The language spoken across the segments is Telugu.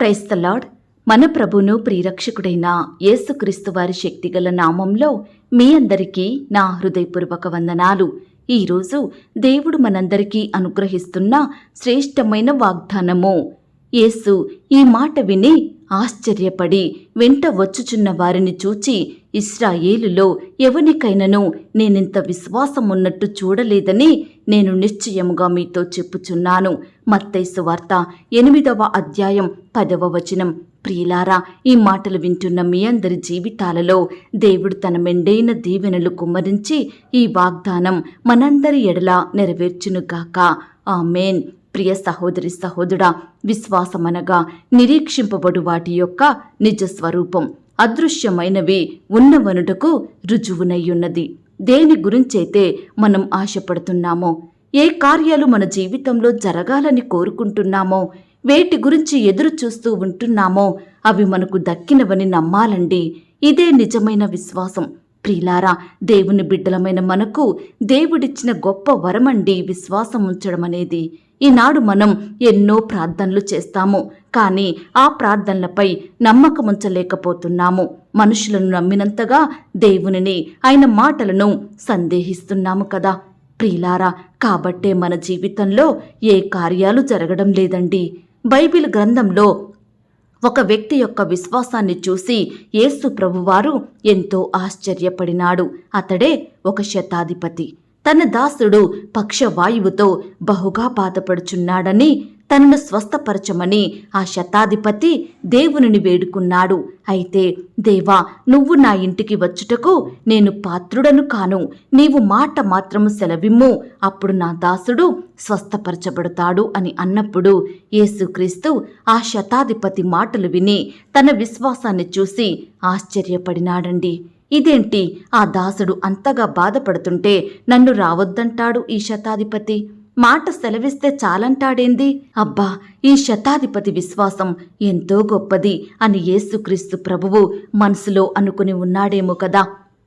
క్రైస్తలాడ్ మన ప్రభును ప్రియరక్షకుడైన యేసుక్రీస్తు వారి శక్తిగల నామంలో మీ అందరికీ నా హృదయపూర్వక వందనాలు. ఈరోజు దేవుడు మనందరికీ అనుగ్రహిస్తున్న శ్రేష్టమైన వాగ్దానము. యేసు ఈ మాట విని ఆశ్చర్యపడి వెంట వచ్చుచున్న వారిని చూచి ఇస్రాయేలులో ఎవనికైనను నేనింత విశ్వాసం ఉన్నట్టు చూడలేదని నేను నిశ్చయముగా మీతో చెప్పుచున్నాను. మత్తైసు వార్త ఎనిమిదవ అధ్యాయం పదవ వచనం. ప్రియులారా ఈ మాటలు వింటున్న మీ అందరి జీవితాలలో దేవుడు తన మెండైన దీవెనలు కుమ్మరించి ఈ వాగ్దానం మనందరి ఎడల నెరవేర్చునుగాక. ఆమెన్. ప్రియ సహోదరి సహోదరుడా విశ్వాసమనగా నిరీక్షింపబడు వాటి యొక్క నిజ స్వరూపం అదృశ్యమైనవి ఉన్నవనుటకు రుజువునయ్యున్నది. దేని గురించైతే మనం ఆశపడుతున్నామో ఏ కార్యాలు మన జీవితంలో జరగాలని కోరుకుంటున్నామో వేటి గురించి ఎదురు చూస్తూ ఉంటున్నామో అవి మనకు దక్కినవని నమ్మాలండి. ఇదే నిజమైన విశ్వాసం. ప్రిలారా దేవుని బిడ్డలమైన మనకు దేవుడిచ్చిన గొప్ప వరమండి విశ్వాసం ఉంచడం అనేది ఈనాడు మనం ఎన్నో ప్రార్థనలు చేస్తాము కానీ ఆ ప్రార్థనలపై నమ్మకం ఉంచలేకపోతున్నాము. మనుషులను నమ్మినంతగా దేవునిని ఆయన మాటలను సందేహిస్తున్నాము కదా. ప్రియులారా కాబట్టే మన జీవితంలో ఏ కార్యాలు జరగడం లేదండి. బైబిల్ గ్రంథంలో ఒక వ్యక్తి యొక్క విశ్వాసాన్ని చూసి యేసు ప్రభువారు ఎంతో ఆశ్చర్యపడినాడు. అతడే ఒక శతాధిపతి. తన దాసుడు పక్షవాయువుతో బహుగా బాధపడుచున్నాడని తనను స్వస్థపరచమని ఆ శతాధిపతి దేవునిని వేడుకున్నాడు. అయితే దేవా నువ్వు నా ఇంటికి వచ్చుటకు నేను పాత్రుడను కాను. నీవు మాట మాత్రము సెలవిమ్ము. అప్పుడు నా దాసుడు స్వస్థపరచబడతాడు అని అన్నప్పుడు యేసుక్రీస్తు ఆ శతాధిపతి మాటలు విని తన విశ్వాసాన్ని చూసి ఆశ్చర్యపడినాడండి. ఇదేంటి? ఆ దాసుడు అంతగా బాధపడుతుంటే నన్ను రావద్దంటాడు ఈ శతాధిపతి. మాట సెలవిస్తే చాలంటాడేంది? అబ్బా ఈ శతాధిపతి విశ్వాసం ఎంతో గొప్పది అని యేసుక్రీస్తు ప్రభువు మనసులో అనుకుని ఉన్నాడేమో కదా.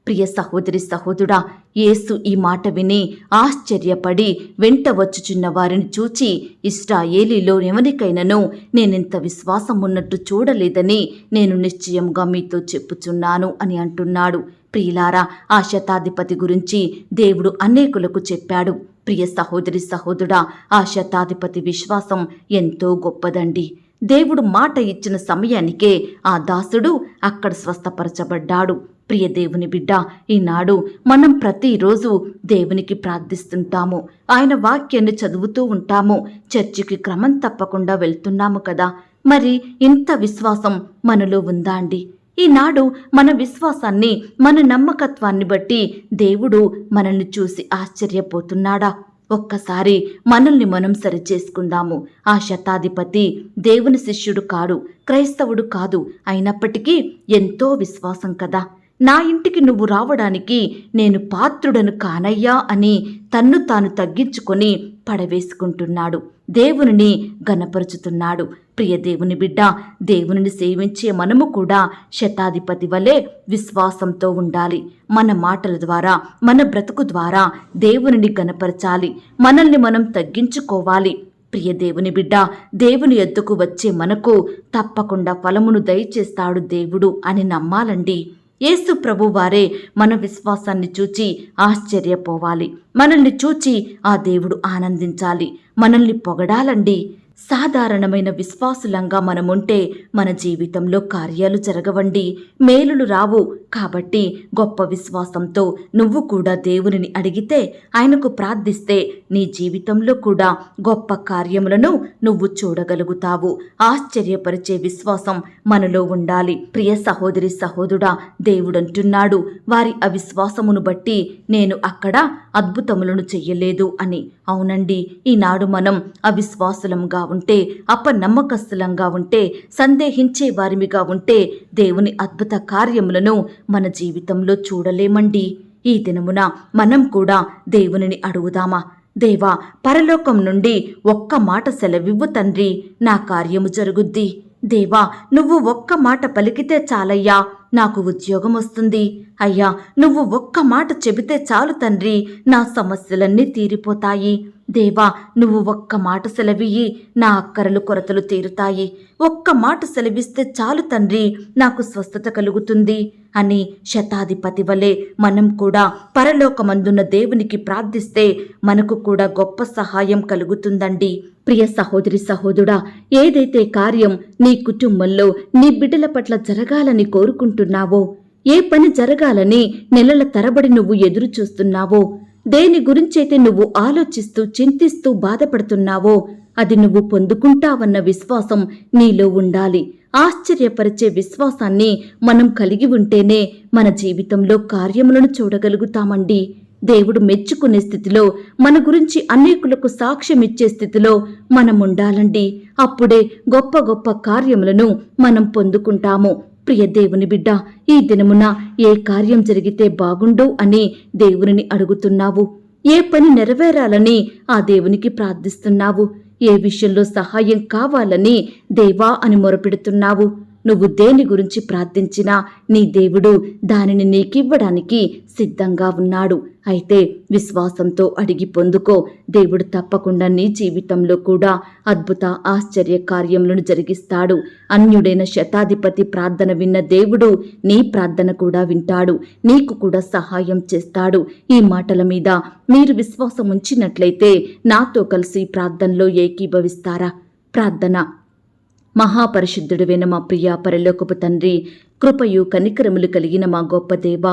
ప్రియ సహోదరి సహోదుడా యేసు ఈ మాట విని ఆశ్చర్యపడి వెంట వచ్చుచున్న వారిని చూచి ఇష్టాయేలీలో ఎవరికైనాను నేనెంత విశ్వాసం ఉన్నట్టు చూడలేదని నేను నిశ్చయంగా మీతో చెప్పుచున్నాను అని అంటున్నాడు. ప్రియులారా ఆ శతాధిపతి గురించి దేవుడు అనేకులకు చెప్పాడు. ప్రియ సహోదరి సహోదరుడా ఆ శతాధిపతి విశ్వాసం ఎంతో గొప్పదండి. దేవుడు మాట ఇచ్చిన సమయానికే ఆ దాసుడు అక్కడ స్వస్థపరచబడ్డాడు. ప్రియ దేవుని బిడ్డ ఈనాడు మనం ప్రతిరోజు దేవునికి ప్రార్థిస్తుంటాము. ఆయన వాక్యాన్ని చదువుతూ ఉంటాము. చర్చికి క్రమం తప్పకుండా వెళ్తున్నాము కదా. మరి ఇంత విశ్వాసం మనలో ఉందా అండి? ఈనాడు మన విశ్వాసాన్ని మన నమ్మకత్వాన్ని బట్టి దేవుడు మనల్ని చూసి ఆశ్చర్యపోతున్నాడా? ఒక్కసారి మనల్ని మనం సరిచేసుకుందాము. ఆ శతాధిపతి దేవుని శిష్యుడు కాడు క్రైస్తవుడు కాదు అయినప్పటికీ ఎంతో విశ్వాసం కదా. నా ఇంటికి నువ్వు రావడానికి నేను పాత్రుడను కానయ్యా అని తన్ను తాను తగ్గించుకొని పడవేసుకుంటున్నాడు. దేవునిని గనపరుచుతున్నాడు ప్రియ దేవుని బిడ్డ దేవునిని సేవించే మనము కూడా శతాధిపతి వలె విశ్వాసంతో ఉండాలి. మన మాటల ద్వారా మన బ్రతుకు ద్వారా దేవునిని గనపరచాలి మనల్ని మనం తగ్గించుకోవాలి. ప్రియ దేవుని బిడ్డ దేవుని ఎద్దుకు వచ్చే మనకు తప్పకుండా ఫలమును దయచేస్తాడు దేవుడు అని నమ్మాలండి. యేసు ప్రభు వారే మన విశ్వాసాన్ని చూచి ఆశ్చర్యపోవాలి. మనల్ని చూచి ఆ దేవుడు ఆనందించాలి. మనల్ని పొగడాలండి. సాధారణమైన విశ్వాసులంగా మనముంటే మన జీవితంలో కార్యాలు జరగవండి. మేలులు రావు. కాబట్టి గొప్ప విశ్వాసంతో నువ్వు కూడా దేవునిని అడిగితే ఆయనకు ప్రార్థిస్తే నీ జీవితంలో కూడా గొప్ప కార్యములను నువ్వు చూడగలుగుతావు. ఆశ్చర్యపరిచే విశ్వాసం మనలో ఉండాలి. ప్రియ సహోదరి సహోదుడా దేవుడంటున్నాడు వారి అవిశ్వాసమును బట్టి నేను అక్కడ అద్భుతములను చెయ్యలేదు అని. అవునండి ఈనాడు మనం అవిశ్వాసులంగా ఉంటే అపనమ్మకస్తులంగా ఉంటే సందేహించే వారిమిగా ఉంటే దేవుని అద్భుత కార్యములను మన జీవితంలో చూడలేమండి. ఈ దినమున మనం కూడా దేవునిని అడుగుదామా? దేవా పరలోకం నుండి ఒక్క మాట సెలవివ్వు తండ్రి. నా కార్యము జరుగుద్ది. దేవా నువ్వు ఒక్క మాట పలికితే చాలయ్యా. నాకు ఉద్యోగం వస్తుంది. అయ్యా నువ్వు ఒక్క మాట చెబితే చాలు తండ్రి. నా సమస్యలన్నీ తీరిపోతాయి. దేవా నువ్వు ఒక్క మాట సెలవియ్యి నా అక్కరలు కొరతలు తీరుతాయి. ఒక్క మాట సెలవిస్తే చాలు తండ్రి నాకు స్వస్థత కలుగుతుంది అని శతాధిపతి వలె మనం కూడా పరలోకమందున్న దేవునికి ప్రార్థిస్తే మనకు కూడా గొప్ప సహాయం కలుగుతుందండి. ప్రియ సహోదరి సహోదుడా ఏదైతే కార్యం నీ కుటుంబంలో నీ బిడ్డల పట్ల జరగాలని కోరుకుంటున్నావో ఏ పని జరగాలని నెలల తరబడి నువ్వు ఎదురు చూస్తున్నావో దేని గురించైతే నువ్వు ఆలోచిస్తూ చింతిస్తూ బాధపడుతున్నావో అది నువ్వు పొందుకుంటావన్న విశ్వాసం నీలో ఉండాలి. ఆశ్చర్యపరిచే విశ్వాసాన్ని మనం కలిగి ఉంటేనే మన జీవితంలో కార్యములను చూడగలుగుతామండి. దేవుడు మెచ్చుకునే స్థితిలో మన గురించి అనేకులకు సాక్ష్యం ఇచ్చే స్థితిలో మనం ఉండాలండి అప్పుడే గొప్ప గొప్ప కార్యములను మనం పొందుకుంటాము. ప్రియ దేవుని బిడ్డ ఈ దినమున ఏ కార్యం జరిగితే బాగుండు అని దేవునిని అడుగుతున్నావు. ఏ పని నెరవేరాలని ఆ దేవునికి ప్రార్థిస్తున్నావు. ఏ విషయంలో సహాయం కావాలని దేవా అని మొరపెడుతున్నావు. నువ్వు దేని గురించి ప్రార్థించినా నీ దేవుడు దానిని నీకివ్వడానికి సిద్ధంగా ఉన్నాడు. అయితే విశ్వాసంతో అడిగి పొందుకో దేవుడు తప్పకుండా నీ జీవితంలో కూడా అద్భుత ఆశ్చర్య కార్యములను జరిగిస్తాడు. అన్యుడైన శతాధిపతి ప్రార్థన విన్న దేవుడు నీ ప్రార్థన కూడా వింటాడు. నీకు కూడా సహాయం చేస్తాడు. ఈ మాటల మీద మీరు విశ్వాసం ఉంచినట్లయితే నాతో కలిసి ప్రార్థనలో ఏకీభవిస్తారా? ప్రార్థన మహాపరిశుద్ధుడువైన మా ప్రియ పరలోకపు తండ్రి కృపయు కనికరములు కలిగిన మా గొప్ప దేవ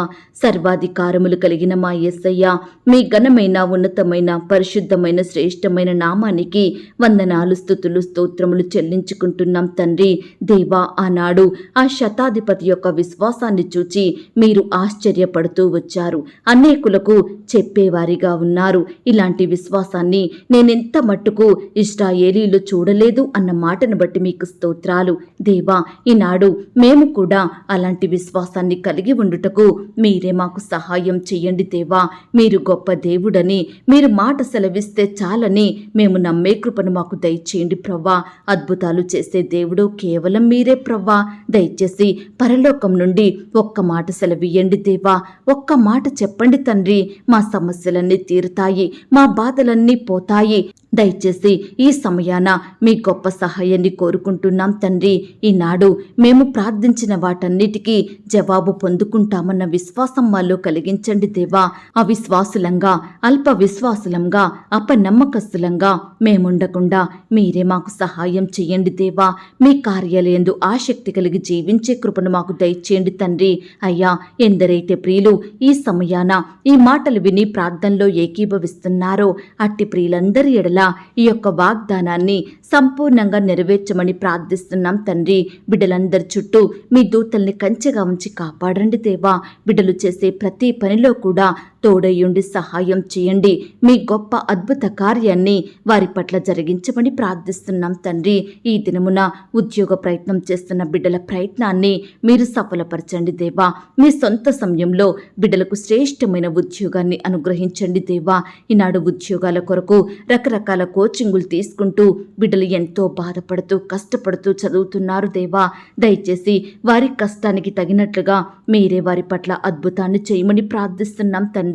సర్వాధికారములు కలిగిన మా ఎస్సయ్య మీ ఘనమైన ఉన్నతమైన పరిశుద్ధమైన శ్రేష్టమైన నామానికి వందనాలు స్థుతులు స్తోత్రములు చెల్లించుకుంటున్నాం తండ్రి. దేవా ఆనాడు ఆ శతాధిపతి యొక్క విశ్వాసాన్ని చూచి మీరు ఆశ్చర్యపడుతూ వచ్చారు. అనేకులకు చెప్పేవారిగా ఉన్నారు. ఇలాంటి విశ్వాసాన్ని నేనెంత మట్టుకు ఇష్టాయేలీలు చూడలేదు అన్న మాటను బట్టి మీకు స్తోత్రాలు. దేవా ఈనాడు మేము కూడా అలాంటి విశ్వాసాన్ని కలిగి ఉండుటకు మీరే మాకు సహాయం చేయండి దేవా. మీరు గొప్ప దేవుడని మీరు మాట సెలవిస్తే చాలని మేము నమ్మే కృపను మాకు దయచేయండి ప్రవ్వా. అద్భుతాలు చేసే దేవుడు కేవలం మీరే ప్రవ్వా. దయచేసి పరలోకం నుండి ఒక్క మాట సెలవియ్యండి దేవా. ఒక్క మాట చెప్పండి తండ్రి. మా సమస్యలన్నీ తీరుతాయి మా బాధలన్నీ పోతాయి. దయచేసి ఈ సమయాన మీ గొప్ప సహాయాన్ని కోరుకుంటున్నాం తండ్రి. ఈనాడు మేము ప్రార్థించిన వాటన్నిటికీ జవాబు పొందుకుంటామన్న విశ్వాసం మాలో కలిగించండి దేవా. అవిశ్వాసులంగా అల్ప విశ్వాసులంగా అపనమ్మకస్తులంగా మేముండకుండా మీరే మాకు సహాయం చేయండి దేవా. మీ కార్యాలయందు ఆసక్తి కలిగి జీవించే కృపను మాకు దయచేయండి తండ్రి. అయ్యా ఎందరైతే ప్రియులు ఈ సమయాన ఈ మాటలు విని ప్రార్థనలో ఏకీభవిస్తున్నారో అట్టి ప్రియులందరి ఎడల ఈ యొక్క వాగ్దానాన్ని సంపూర్ణంగా నెరవేర్చమని ప్రార్థిస్తున్నాం తండ్రి. బిడ్డలందరి చుట్టూ మీ దూతల్ని కంచెగా ఉంచి కాపాడండి దేవా. బిడ్డలు చేసే ప్రతి పనిలో కూడా తోడయ్యుండి సహాయం చేయండి. మీ గొప్ప అద్భుత కార్యాన్ని వారి పట్ల జరిగించమని ప్రార్థిస్తున్నాం తండ్రి. ఈ దినమున ఉద్యోగ ప్రయత్నం చేస్తున్న బిడ్డల ప్రయత్నాన్ని మీరు సఫలపరచండి దేవా. మీ సొంత సమయంలో బిడ్డలకు శ్రేష్టమైన ఉద్యోగాన్ని అనుగ్రహించండి దేవా. ఈనాడు ఉద్యోగాల కొరకు రకరకాల కోచింగులు తీసుకుంటూ బిడ్డలు ఎంతో బాధపడుతూ కష్టపడుతూ చదువుతున్నారు దేవా. దయచేసి వారి కష్టానికి తగినట్లుగా మీరే వారి పట్ల అద్భుతాన్ని చేయమని ప్రార్థిస్తున్నాం తండ్రి.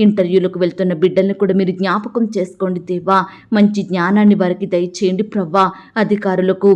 ఇంటర్వ్యూలకు వెళ్తున్న బిడ్డల్ని కూడా మీరు జ్ఞాపకం చేసుకోండి దేవా. మంచి జ్ఞానాన్ని వారికి దయచేయండి ప్రవ్వా. అధికారులకు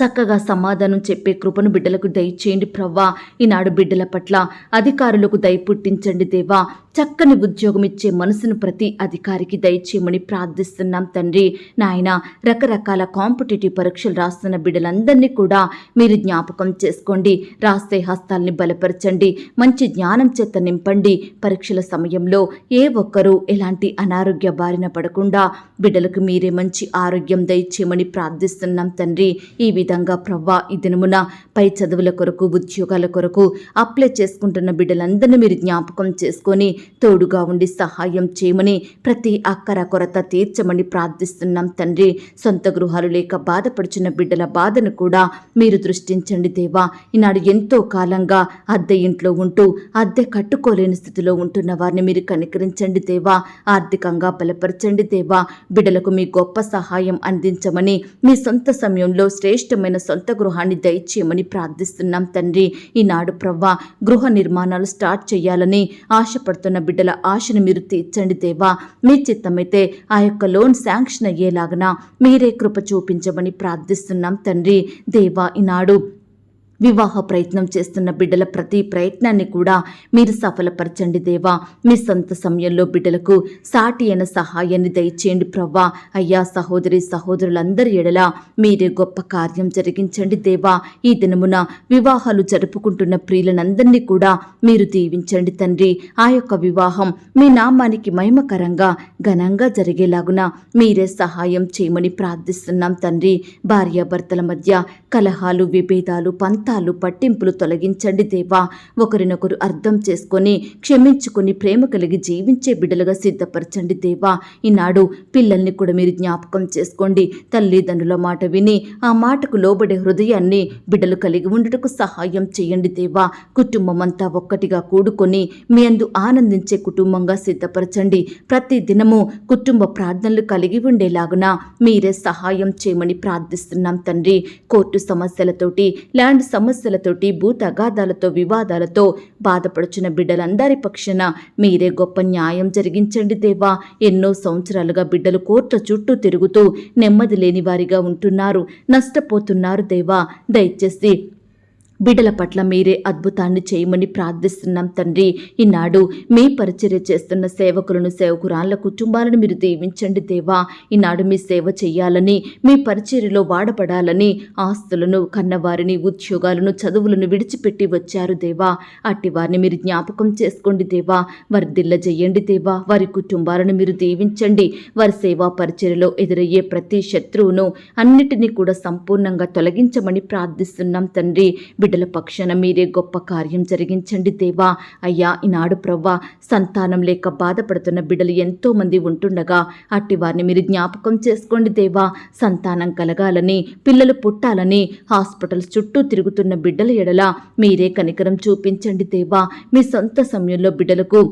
చక్కగా సమాధానం చెప్పే కృపను బిడ్డలకు దయచేయండి ప్రవ్వా. ఈనాడు బిడ్డల పట్ల అధికారులకు దయ పుట్టించండి దేవా. చక్కని ఉద్యోగం ఇచ్చే మనసును ప్రతి అధికారికి దయచేయమని ప్రార్థిస్తున్నాం తండ్రి. నాయన రకరకాల కాంపిటేటివ్ పరీక్షలు రాస్తున్న బిడ్డలందరినీ కూడా మీరు జ్ఞాపకం చేసుకోండి. రాస్తే హస్తాల్ని బలపరచండి. మంచి జ్ఞానం చేత నింపండి. పరీక్షల సమయంలో ఏ ఒక్కరూ ఎలాంటి అనారోగ్య బారిన పడకుండా బిడ్డలకు మీరే మంచి ఆరోగ్యం దయచేయమని ప్రార్థిస్తున్నాం తండ్రి. ఈ విధంగా ప్రవ్వా ఈ దినమున పై చదువుల కొరకు ఉద్యోగాల కొరకు అప్లై చేసుకుంటున్న బిడ్డలందరినీ మీరు జ్ఞాపకం చేసుకొని తోడుగా ఉండి సహాయం చేయమని ప్రతి అక్కర కొరత తీర్చమని ప్రార్థిస్తున్నాం తండ్రి. సొంత గృహాలు లేక బాధపడుచున్న బిడ్డల బాధను కూడా మీరు దృష్టించండి దేవా. ఈనాడు ఎంతో కాలంగా అద్దె ఇంట్లో ఉంటూ అద్దె కట్టుకోలేని స్థితిలో ఉంటున్న వారిని మీరు కనికరించండి దేవా. ఆర్థికంగా బలపరచండి దేవా. బిడ్డలకు మీ గొప్ప సహాయం అందించమని మీ సొంత సమయంలో శ్రేష్ఠ శ్రేష్టమైన సొంత గృహాన్ని దయచేయమని ప్రార్థిస్తున్నాం తండ్రి. ఈనాడు ప్రవ్వా గృహ నిర్మాణాలు స్టార్ట్ చేయాలని ఆశపడుతున్న బిడ్డల ఆశను మీరు తీర్చండి దేవా. మీ చిత్తమైతే ఆ యొక్క లోన్ శాంక్షన్ అయ్యేలాగన మీరే కృప చూపించమని ప్రార్థిస్తున్నాం తండ్రి. దేవా ఈనాడు వివాహ ప్రయత్నం చేస్తున్న బిడ్డల ప్రతి ప్రయత్నాన్ని కూడా మీరు సఫలపరచండి దేవా. మీ సొంత సమయంలో బిడ్డలకు సాటి అయిన సహాయాన్ని దయచేయండి ప్రవ్వా. అయ్యా సహోదరి సహోదరులందరి ఎడల మీరే గొప్ప కార్యం జరిగించండి దేవా. ఈ దినమున వివాహాలు జరుపుకుంటున్న ప్రియులనందరినీ కూడా మీరు దీవించండి తండ్రి. ఆ యొక్క వివాహం మీ నామానికి మహిమకరంగా ఘనంగా జరిగేలాగున మీరే సహాయం చేయమని ప్రార్థిస్తున్నాం తండ్రి. భార్యాభర్తల మధ్య కలహాలు విభేదాలు పంతాలు పట్టింపులు తొలగించండి దేవా. ఒకరినొకరు అర్థం చేసుకొని క్షమించుకొని ప్రేమ కలిగి జీవించే బిడ్డలుగా సిద్ధపరచండి దేవా. ఈనాడు పిల్లల్ని కూడా మీరు జ్ఞాపకం చేసుకోండి. తల్లిదండ్రుల మాట విని ఆ మాటకు లోబడే హృదయాన్ని బిడ్డలు కలిగి ఉండటకు సహాయం చేయండి దేవా. కుటుంబం అంతా ఒక్కటిగా కూడుకొని మీ అందు ఆనందించే కుటుంబంగా సిద్ధపరచండి. ప్రతి దినము కుటుంబ ప్రార్థనలు కలిగి ఉండేలాగున మీరే సహాయం చేయమని ప్రార్థిస్తున్నాం తండ్రి. కోర్టు సమస్యలతోటి ల్యాండ్ సమస్యలతోటి భూతగాదాలతో వివాదాలతో బాధపడుచున్న బిడ్డలందరి పక్షాన మీరే గొప్ప న్యాయం జరిగించండి దేవా. ఎన్నో సంవత్సరాలుగా బిడ్డలు కోర్టు చుట్టూ తిరుగుతూ నెమ్మది లేని వారిగా ఉంటున్నారు నష్టపోతున్నారు దేవా. దయచేసి బిడ్డల పట్ల మీరే అద్భుతాన్ని చేయమని ప్రార్థిస్తున్నాం తండ్రి. ఈనాడు మీ పరిచర్య చేస్తున్న సేవకులను సేవకురాళ్ళ కుటుంబాలను మీరు దీవించండి దేవా. ఈనాడు మీ సేవ చేయాలని మీ పరిచర్యలో వాడపడాలని ఆస్తులను కన్నవారిని ఉద్యోగాలను చదువులను విడిచిపెట్టి వచ్చారు దేవా. అట్టి వారిని మీరు జ్ఞాపకం చేసుకోండి దేవా. వారి దిల్ల చేయండి దేవా. వారి కుటుంబాలను మీరు దీవించండి. వారి సేవా పరిచర్యలో ఎదురయ్యే ప్రతి శత్రువును అన్నిటినీ కూడా సంపూర్ణంగా తొలగించమని ప్రార్థిస్తున్నాం తండ్రి. బిడ్డల పక్షాన మీరే గొప్ప కార్యం జరిగించండి దేవా. అయ్యా ఈనాడు ప్రవ్వా సంతానం లేక బాధపడుతున్న బిడ్డలు ఎంతో మంది ఉంటుండగా అట్టి వారిని మీరు జ్ఞాపకం చేసుకోండి దేవా. సంతానం కలగాలని పిల్లలు పుట్టాలని హాస్పిటల్స్ చుట్టూ తిరుగుతున్న బిడ్డల ఎడల మీరే కనికరం చూపించండి దేవా. మీ సొంత సమయంలో బిడ్డలకు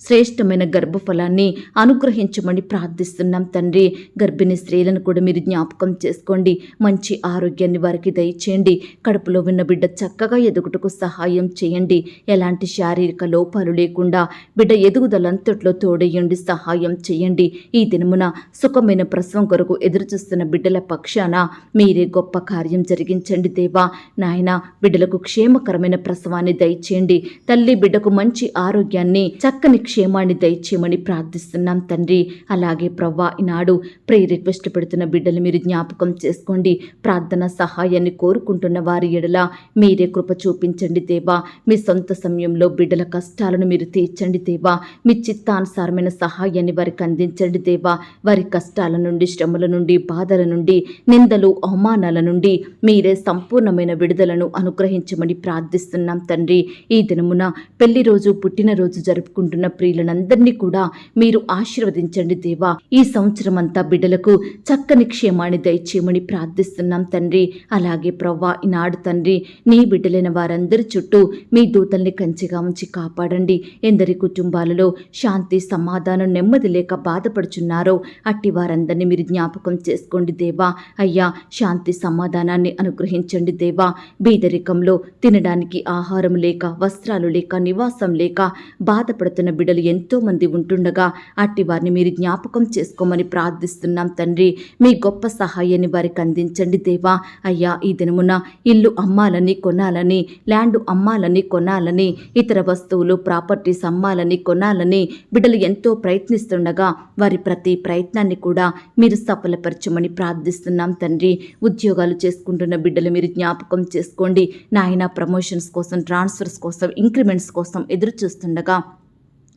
శ్రేష్టమైన గర్భఫలాన్ని అనుగ్రహించమని ప్రార్థిస్తున్నాం తండ్రి. గర్భిణీ స్త్రీలను కూడా మీరు జ్ఞాపకం చేసుకోండి. మంచి ఆరోగ్యాన్ని వారికి దయచేయండి. కడుపులో ఉన్న బిడ్డ చక్కగా ఎదుగుటకు సహాయం చేయండి. ఎలాంటి శారీరక లోపాలు లేకుండా బిడ్డ ఎదుగుదలంతట్లో తోడయ్యండి సహాయం చేయండి. ఈ దినమున సుఖమైన ప్రసవం కొరకు ఎదురుచూస్తున్న బిడ్డల పక్షాన మీరే గొప్ప కార్యం జరిగించండి దేవా. నాయన బిడ్డలకు క్షేమకరమైన ప్రసవాన్ని దయచేయండి. తల్లి బిడ్డకు మంచి ఆరోగ్యాన్ని చక్కని క్షేమాన్ని దయచేయమని ప్రార్థిస్తున్నాం తండ్రి. అలాగే ప్రవ్వా ఈనాడు ప్రే రిక్వెస్ట్ పెడుతున్న బిడ్డలు మీరు జ్ఞాపకం చేసుకోండి. ప్రార్థన సహాయాన్ని కోరుకుంటున్న వారి ఎడల మీరే కృప చూపించండి దేవా. మీ సొంత సమయంలో బిడ్డల కష్టాలను మీరు తీర్చండి దేవా. మీ చిత్తానుసారమైన సహాయాన్ని వారికి అందించండి దేవా. వారి కష్టాల నుండి శ్రమల నుండి బాధల నుండి నిందలు అవమానాల నుండి మీరే సంపూర్ణమైన విడుదలను అనుగ్రహించమని ప్రార్థిస్తున్నాం తండ్రి. ఈ దినమున పెళ్ళి రోజు పుట్టినరోజు జరుపుకుంటున్న ప్రియులనందరినీ కూడా మీరు ఆశీర్వదించండి దేవా. ఈ సంవత్సరం అంతా బిడ్డలకు చక్కని క్షేమాన్ని దయచేయమని ప్రార్థిస్తున్నాం తండ్రి. అలాగే ప్రవ్వా ఈనాడు తండ్రి నీ బిడ్డలైన వారందరి చుట్టూ మీ దూతల్ని కంచిగా ఉంచి కాపాడండి. ఎందరి కుటుంబాలలో శాంతి సమాధానం నెమ్మది లేక బాధపడుచున్నారో అట్టి వారందరినీ మీరు జ్ఞాపకం చేసుకోండి దేవా. అయ్యా శాంతి సమాధానాన్ని అనుగ్రహించండి దేవా. బీదరికంలో తినడానికి ఆహారం లేక వస్త్రాలు లేక నివాసం లేక బాధపడుతున్న బిడ్డలు ఎంతో మంది ఉంటుండగా అట్టి వారిని మీరు జ్ఞాపకం చేసుకోమని ప్రార్థిస్తున్నాం తండ్రి. మీ గొప్ప సహాయాన్ని వారికి అందించండి దేవా. అయ్యా ఈ దినమున ఇల్లు అమ్మాలని కొనాలని ల్యాండ్ అమ్మాలని కొనాలని ఇతర వస్తువులు ప్రాపర్టీస్ అమ్మాలని కొనాలని బిడ్డలు ఎంతో ప్రయత్నిస్తుండగా వారి ప్రతి ప్రయత్నాన్ని కూడా మీరు సఫలపరచమని ప్రార్థిస్తున్నాం తండ్రి. ఉద్యోగాలు చేసుకుంటున్న బిడ్డలు మీరు జ్ఞాపకం చేసుకోండి. నాయన ప్రమోషన్స్ కోసం ట్రాన్స్ఫర్స్ కోసం ఇంక్రిమెంట్స్ కోసం ఎదురు చూస్తుండగా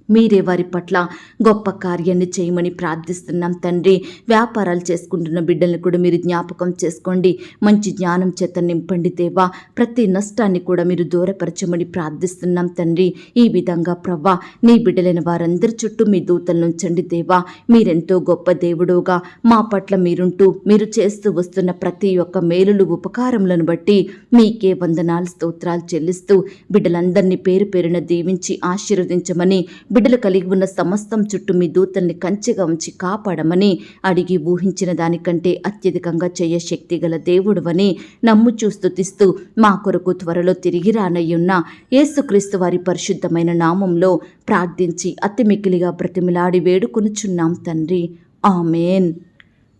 మీరే వారి పట్ల గొప్ప కార్యాన్ని చేయమని ప్రార్థిస్తున్నాం తండ్రి. వ్యాపారాలు చేసుకుంటున్న బిడ్డల్ని కూడా మీరు జ్ఞాపకం చేసుకోండి. మంచి జ్ఞానం చేత నింపండి దేవా. ప్రతి నష్టాన్ని కూడా మీరు దూరపరచమని ప్రార్థిస్తున్నాం తండ్రి. ఈ విధంగా ప్రవ్వా నీ బిడ్డలైన వారందరి చుట్టూ మీ దూతలు ఉంచండి దేవా. మీరెంతో గొప్ప దేవుడుగా మా పట్ల మీరుంటూ మీరు చేస్తూ వస్తున్న ప్రతి ఒక్క మేలులు ఉపకారములను బట్టి మీకే వందనాలు స్తోత్రాలు చెల్లిస్తూ బిడ్డలందరినీ పేరు పేరున దీవించి ఆశీర్వదించమని బిడ్డలు కలిగి ఉన్న సమస్తం చుట్టూ మీ దూతల్ని కంచెగా ఉంచి కాపాడమని అడిగి ఊహించిన దానికంటే అత్యధికంగా చేయ శక్తి గల దేవుడువని నమ్ముచూ స్తుతిస్తూ మా కొరకు త్వరలో తిరిగి రానయ్యున్న యేసుక్రీస్తు వారి పరిశుద్ధమైన నామంలో ప్రార్థించి అతి మిక్కిలిగా బ్రతిమిలాడి వేడుకొనుచున్నాం తండ్రి. ఆమెన్.